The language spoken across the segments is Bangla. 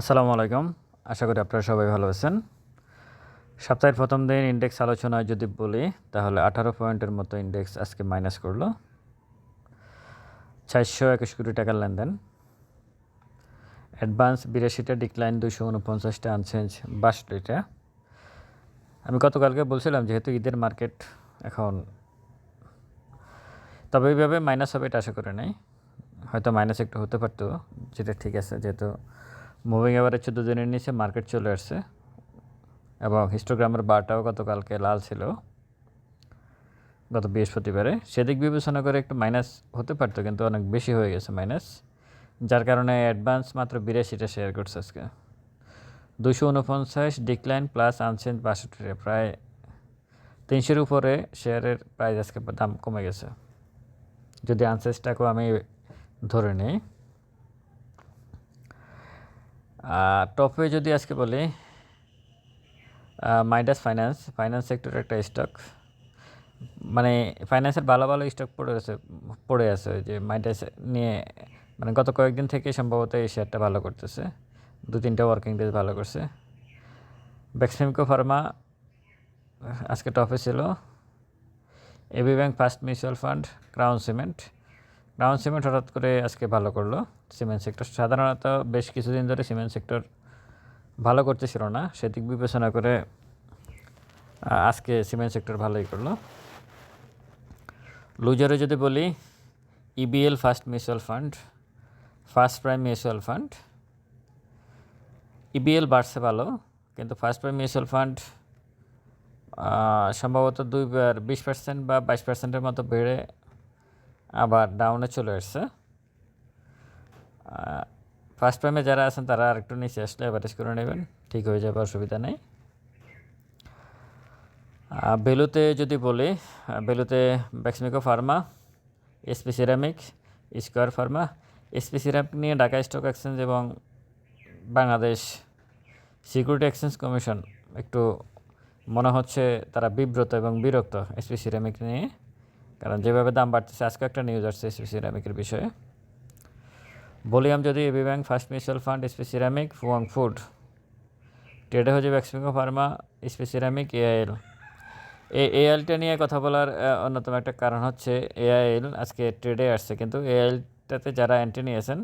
আসসালামু আলাইকুম। আশা করি আপনারা সবাই ভালো আছেন। সপ্তাহের প্রথম দিন ইন্ডেক্স আলোচনায় যদি বলি, তাহলে আঠারো পয়েন্টের মতো ইন্ডেক্স আজকে মাইনাস করল। চারশো একুশ কোটি টাকার লেনদেন। অ্যাডভান্স বিরাশিটা ডিক্লাইন দুশো উনপঞ্চাশটা আনচেঞ্জ বাষট্টিটা। আমি গতকালকে বলছিলাম যেহেতু ঈদের মার্কেট এখন তবে এইভাবে মাইনাস হবে এটা আশা করে নাই। হয়তো মাইনাস একটু হতে পারতো, যেটা ঠিক আছে, যেহেতু মুভিং এভারেজ চোদ্দ দিনের নিচে মার্কেট চলে আসছে। এবং হিস্টোগ্রামের বারটাও গতকালকে লাল ছিল, গত বৃহস্পতিবারে। সেদিক বিবেচনা করে একটু মাইনাস হতে পারতো, কিন্তু অনেক বেশি হয়ে গেছে মাইনাস যার কারণে অ্যাডভান্স মাত্র বিরাশিটা শেয়ার করছে আজকে। দুশো উনপঞ্চাশ ডিক্লাইন প্লাস আনচেঞ্জ বাষট্টি, প্রায় তিনশোর উপরে শেয়ারের প্রাইস আজকে দাম কমে গেছে। যদি আনসেসটাকেও আমি ধরে নিই টপে যদি আজকে বলি মাইডাস ফাইন্যান্স ফাইন্যান্স সেক্টরের একটা স্টক মানে ফাইন্যান্সের ভালো ভালো স্টক পড়ে আছে পড়ে আছে যে মাইডাস নিয়ে মানে গত কয়েকদিন থেকে সম্ভবত এই শেয়ারটা ভালো করতেছে। দু তিনটা ওয়ার্কিং ডেজ ভালো করছে। ব্যাক্সিমকো ফার্মা আজকে টপে ছিল। AB bank first mutual fund crown cement crown cement হঠাৎ করে আজকে ভালো করল। সিমেন্ট সেক্টর সাধারণত বেশ কিছুদিন ধরে সিমেন্ট সেক্টর ভালো করতেছিল না। সেদিক বিবেচনা করে আজকে সিমেন্ট সেক্টর ভালোই করল। লুজারে যদি বলি EBL first mutual fund first prime mutual fund EBL বাড়ছে ভালো, কিন্তু ফার্স্ট প্রাইম মিউচুয়াল ফান্ড সম্ভবত দুইবার বিশ পার্সেন্ট বা বাইশ পার্সেন্টের মতো বেড়ে আবার ডাউনে চলে আসছে। ফার্স্ট প্রাইমে যারা আছেন তারা আর একটু নিচে আসলে অ্যাভারেজ করে নেবেন, ঠিক হয়ে যাবে, অসুবিধা নেই। বেলুতে যদি বলি বেলুতে Beximco pharma SP ceramic square pharma SP ceramic নিয়ে ঢাকা স্টক এক্সচেঞ্জ এবং বাংলাদেশ সিকিউরিটি এক্সচেঞ্জ কমিশন একটু মনে হচ্ছে তারা বিব্রত এবং বিরক্ত এসপি সিরামিক নিয়ে। কারণ যেভাবে দাম বাড়তেছে, আজকে একটা নিউজ আসছে এসপি সিরামিকের বিষয়ে। বলিয়াম যদি AB bank first mutual fund SP ceramic Fuwang food ট্রেডে হচ্ছে Beximco pharma SP ceramic AIL এই এআইএলটা নিয়ে কথা বলার অন্যতম একটা কারণ হচ্ছে এআইএল আজকে ট্রেডে আসছে। কিন্তু এআইএলটাতে যারা এন্ট্রি নিয়েছেন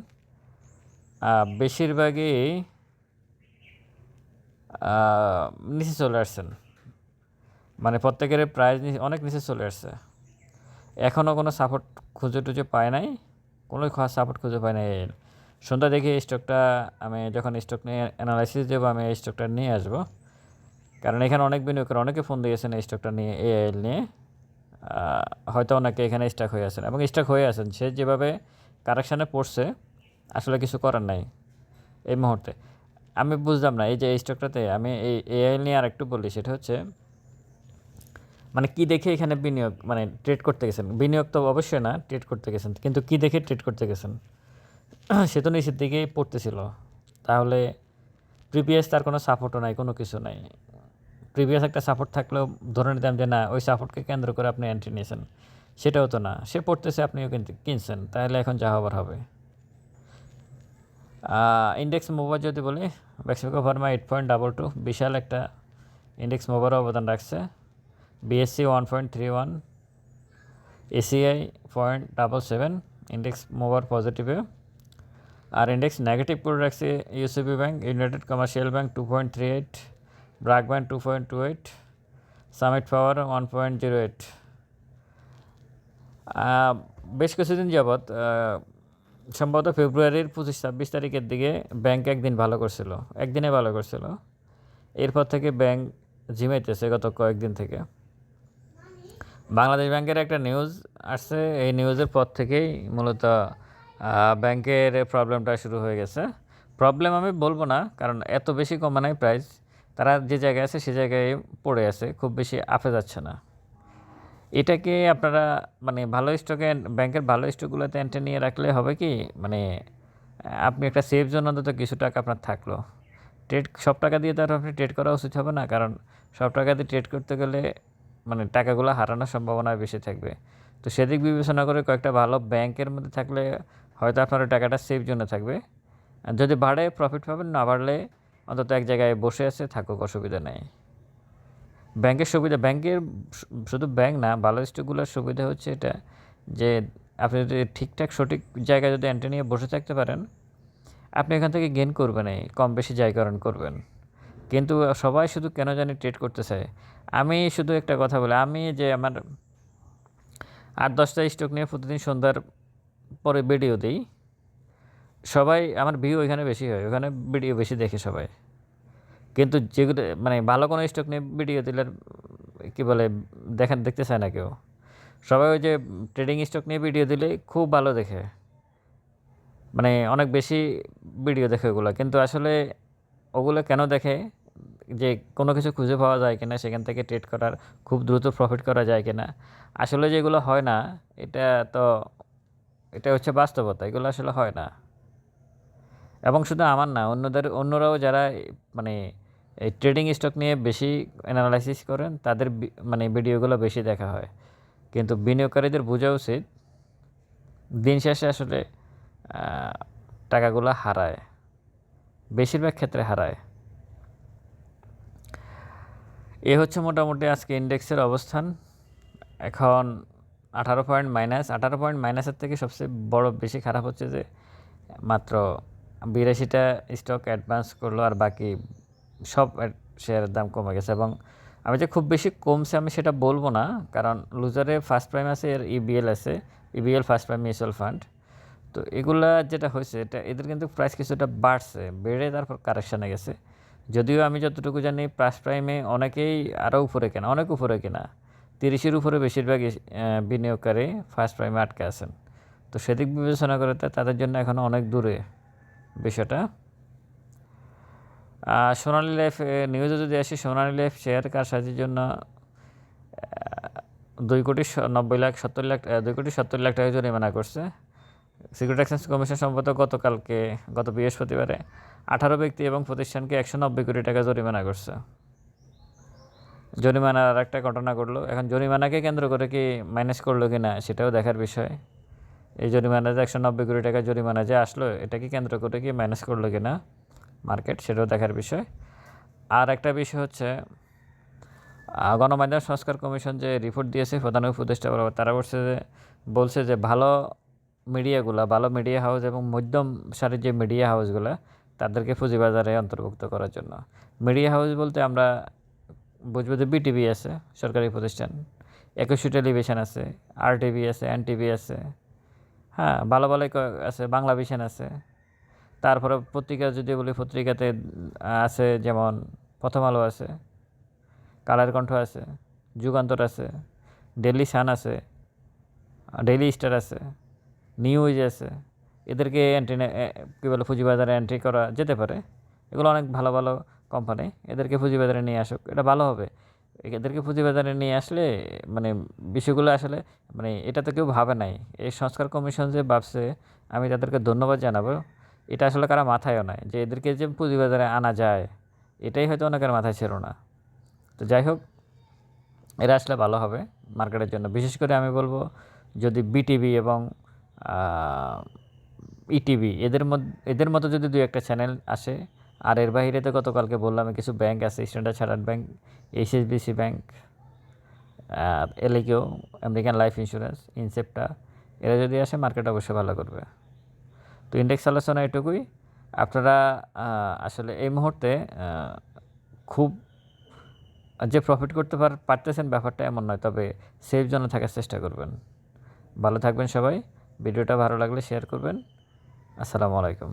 বেশিরভাগই নিচে চলে আসছেন। মানে প্রত্যেকের প্রাইস অনেক নিচে চলে আসছে। এখনও কোনো সাপোর্ট খুঁজে টুজে পায় নাই, কোনো সাপোর্ট খুঁজে পায় নাই। সন্ধ্যা দেখি স্টকটা আমি যখন স্টক নিয়ে অ্যানালাইসিস দেবো, আমি এই স্টকটা নিয়ে আসব। কারণ এখানে অনেক বিনিয়োগের অনেকে ফোন দিয়েছেন এই স্টকটা নিয়ে এআইএল নিয়ে। হয়তো অনেকে এখানে স্টক হয়ে আছেন এবং স্টক হয়ে আছেন। সে যেভাবে কারেকশানে পড়ছে, আসলে কিছু করার নাই এই মুহূর্তে। আমি বুঝলাম না, এই যে এই স্টকটাতে আমি এই এআইএল নিয়ে আর একটু বলি, সেটা হচ্ছে মানে কি দেখে এখানে বিনিয়োগ মানে ট্রেড করতে গেছেন? বিনিয়োগ তো অবশ্যই না ট্রেড করতে গেছেন। কিন্তু কি দেখে ট্রেড করতে গেছেন? সে তো নিচের দিকেই পড়তেছিল। তাহলে প্রিভিয়াস তার কোনো সাপোর্টও নাই, কোনো কিছু নাই। প্রিভিয়াস একটা সাপোর্ট থাকলেও ধরে নিতাম যে না, ওই সাপোর্টকে কেন্দ্র করে আপনি এন্ট্রি নিয়েছেন। সেটাও তো না। সে পড়তেছে, আপনিও কিন্তু কিনছেন। তাহলে এখন যা হবার হবে। ইন্ডেক্স মোবার যদি বলি Beximco pharma eight point double two বিশাল একটা ইন্ডেক্স মোবারও অবদান রাখছে। BSC one point three one ACI point double seven index mover পজিটিভে আর ইন্ডেক্স নেগেটিভ করে রাখছে UCB bank united commercial bank two point three eight BRAC bank two point two eight summit power one point zero eight বেশ কিছুদিন যাবৎ সম্ভবত ফেব্রুয়ারির পঁচিশ, ছাব্বিশ তারিখের দিকে ব্যাংক একদিন ভালো করছিল, একদিনে ভালো করছিল। এরপর থেকে ব্যাংক ঝিমাইতেছে গত কয়েকদিন থেকে। বাংলাদেশ ব্যাংকের একটা নিউজ আসছে। এই নিউজের পর থেকেই মূলত ব্যাংকের প্রবলেমটা শুরু হয়ে গেছে। প্রবলেম আমি বলব না, কারণ এত বেশি কমা নাই প্রাইস তারা যে জায়গায় আছে, সে জায়গায় পড়ে আছে, খুব বেশি আপে যাচ্ছে না। এটাকে আপনারা মানে ভালো স্টকে ব্যাংকের ভালো স্টকগুলোতে এন্টে নিয়ে রাখলে হবে কি? মানে আপনি একটা সেফ জন্য অন্তত কিছু টাকা আপনার থাকল। ট্রেড সব টাকা দিয়ে তো আর আপনি ট্রেড করা উচিত হবে না, কারণ সব টাকা দিয়ে ট্রেড করতে গেলে মানে টাকাগুলো হারানোর সম্ভাবনা বেশি থাকবে। তো সেদিক বিবেচনা করে কয়েকটা ভালো ব্যাংকের মধ্যে থাকলে হয়তো আপনার টাকাটা সেফ জন্য থাকবে। আর যদি বাড়ে প্রফিট পাবেন, না বাড়লে অন্তত এক জায়গায় বসে আছে, থাকুক, অসুবিধা নেই। ব্যাংকের সুবিধা, ব্যাংকের শুধু ব্যাংক না ভালো স্টকগুলোর সুবিধা হচ্ছে এটা যে আপনি যদি ঠিকঠাক, সঠিক জায়গায় যদি এন্ট্রি নিয়ে বসে থাকতে পারেন, আপনি এখান থেকে গেন করবেন এই কম বেশি জায়গারণ করবেন। কিন্তু সবাই শুধু কেন জানি ট্রেড করতে চায় আমি শুধু একটা কথা বলি, আমি যে আমার আট দশটা স্টক নিয়ে প্রতিদিন সন্ধ্যার পরে ভিডিও দিই, সবাই, আমার ভিউ ওইখানে বেশি হয়, ওখানে ভিডিও বেশি দেখে সবাই। কিন্তু যেগুলো মানে ভালো কোনো স্টক নিয়ে ভিডিও দিলে, কী বলে দেখেন দেখতে চায় না কেউ। সবাই ওই যে ট্রেডিং স্টক নিয়ে ভিডিও দিলে খুব ভালো দেখে। মানে অনেক বেশি ভিডিও দেখে ওগুলো, কিন্তু আসলে ওগুলো কেন দেখে? যে কোনো কিছু খুঁজে পাওয়া যায় কিনা, সেখান থেকে ট্রেড করার খুব দ্রুত প্রফিট করা যায় কিনা। আসলে যেগুলো হয় না, এটা তো, এটা হচ্ছে বাস্তবতা, এগুলো আসলে হয় না। এবং শুধু আমার না, অন্যদের, অন্যরাও যারা মানে এই ট্রেডিং স্টক নিয়ে বেশি অ্যানালাইসিস করেন, তাদের মানে ভিডিওগুলো বেশি দেখা হয়। কিন্তু বিনিয়োগকারীদের বোঝা উচিত, দিন শেষে আসলে টাকাগুলো হারায়, বেশিরভাগ ক্ষেত্রে হারায়। এ হচ্ছে মোটামুটি আজকে ইন্ডেক্সের অবস্থান। এখন আঠারো পয়েন্ট মাইনাস আঠারো পয়েন্ট মাইনাসের থেকে সবচেয়ে বড় বেশি খারাপ হচ্ছে যে, মাত্র বিরাশিটা স্টক অ্যাডভান্স করল আর বাকি সব শেয়ারের দাম কমে গেছে। এবং আমি যে খুব বেশি কমছে আমি সেটা বলব না, কারণ লুজারে ফার্স্ট প্রাইম আছে, এর ইবিএল আছে EBL first prime mutual fund তো এগুলা যেটা হয়েছে, এটা এদের কিন্তু প্রাইস কিছুটা বাড়ছে, বেড়ে তারপর কারেকশানে গেছে। যদিও আমি যতটুকু জানি ফার্স্ট প্রাইমে অনেকেই আরও উপরে কেনা, অনেক উপরে কেনা। তিরিশের উপরে বেশিরভাগ বিনিয়োগকারী ফার্স্ট প্রাইমে আটকে আছেন। তো সেদিক বিবেচনা করে তাদের জন্য এখন অনেক দূরে বিষয়টা। সোনালী লাইফ নিউজে যদি আসি, সোনালী লাইফ শেয়ার কার কারসাজির জন্য দুই কোটি নব্বই লাখ, সত্তর লাখ দুই কোটি সত্তর লাখ টাকা জরিমানা করছে। সিকিউরিটি এক্সচেঞ্জ কমিশন সম্ভবত গতকালকে, গত বৃহস্পতিবারে আঠারো ব্যক্তি এবং প্রতিষ্ঠানকে একশো নব্বই কোটি টাকা জরিমানা করছে। জরিমানার আর একটা ঘটনা ঘটলো। এখন জরিমানাকে কেন্দ্র করে কি মাইনাস করল কি না সেটাও দেখার বিষয়। এই জরিমানা যে একশো নব্বই কোটি টাকা জরিমানা যে আসলো এটাকে কেন্দ্র করে কি মাইনাস করল কি না মার্কেট সেটাও দেখার বিষয়। আর একটা বিষয় হচ্ছে গণমাধ্যম সংস্কার কমিশন যে রিপোর্ট দিয়েছে প্রধান উপদেষ্টা তারা বলছে যে বলছে যে ভালো মিডিয়াগুলো, ভালো মিডিয়া হাউস এবং মধ্যম সারির যে মিডিয়া হাউসগুলো তাদেরকে পুঁজিবাজারে অন্তর্ভুক্ত করার জন্য। মিডিয়া হাউস বলতে আমরা বুঝব যে বিটিভি আছে, সরকারি প্রতিষ্ঠান। একুশে টেলিভিশন আছে আর টিভি আছে এন টিভি আছে। হ্যাঁ ভালো ভালো আছে, বাংলা ভিশন আছে। তারপরে পত্রিকা যদি বলি, পত্রিকাতে আছে যেমন প্রথম আলো আছে, কালার কণ্ঠ আছে, যুগান্তর আছে ডেলি সান আছে ডেইলি স্টার আছে। নিউজ আছে। এদেরকে এন্ট্রি কী বলে, পুঁজিবাজারে এন্ট্রি করা যেতে পারে। এগুলো অনেক ভালো ভালো কোম্পানি এদেরকে পুঁজিবাজারে নিয়ে আসুক, এটা ভালো হবে। এদেরকে পুঁজিবাজারে নিয়ে আসলে মানে বিষয়গুলো আসলে মানে এটা তো কেউ ভাবে নাই। এই সংস্কার কমিশন যে ভাবছে, আমি তাদেরকে ধন্যবাদ জানাব। এটা আসলে কারা মাথায়ও নাই যে এদেরকে যে পুঁজিবাজারে আনা যায়, এটাই হয়তো অনেকের মাথায় ছিল না। তো যাই হোক, এরা আসলে ভালো হবে মার্কেটের জন্য। বিশেষ করে আমি বলব, যদি বিটিভি এবং ইটিভি এদের মধ্যে, এদের মতো যদি দুই একটা চ্যানেল আসে, আর এর বাইরে তো গতকালকে বললাম কিছু ব্যাংক আছে standard chartered bank HSBC bank ALICO American life insurance Incepta এরা যদি আসে মার্কেট অবশ্যই ভালো করবে। তো ইন্ডেক্স আলোচনা এটুকুই। আপনারা আসলে এই মুহূর্তে খুব যে প্রফিট করতে পার, পারতেছেন ব্যাপারটা এমন নয়, তবে সেফ জন্য থাকার চেষ্টা করবেন। ভালো থাকবেন সবাই। ভিডিওটা ভালো লাগলে শেয়ার করবেন। আসসালামু আলাইকুম।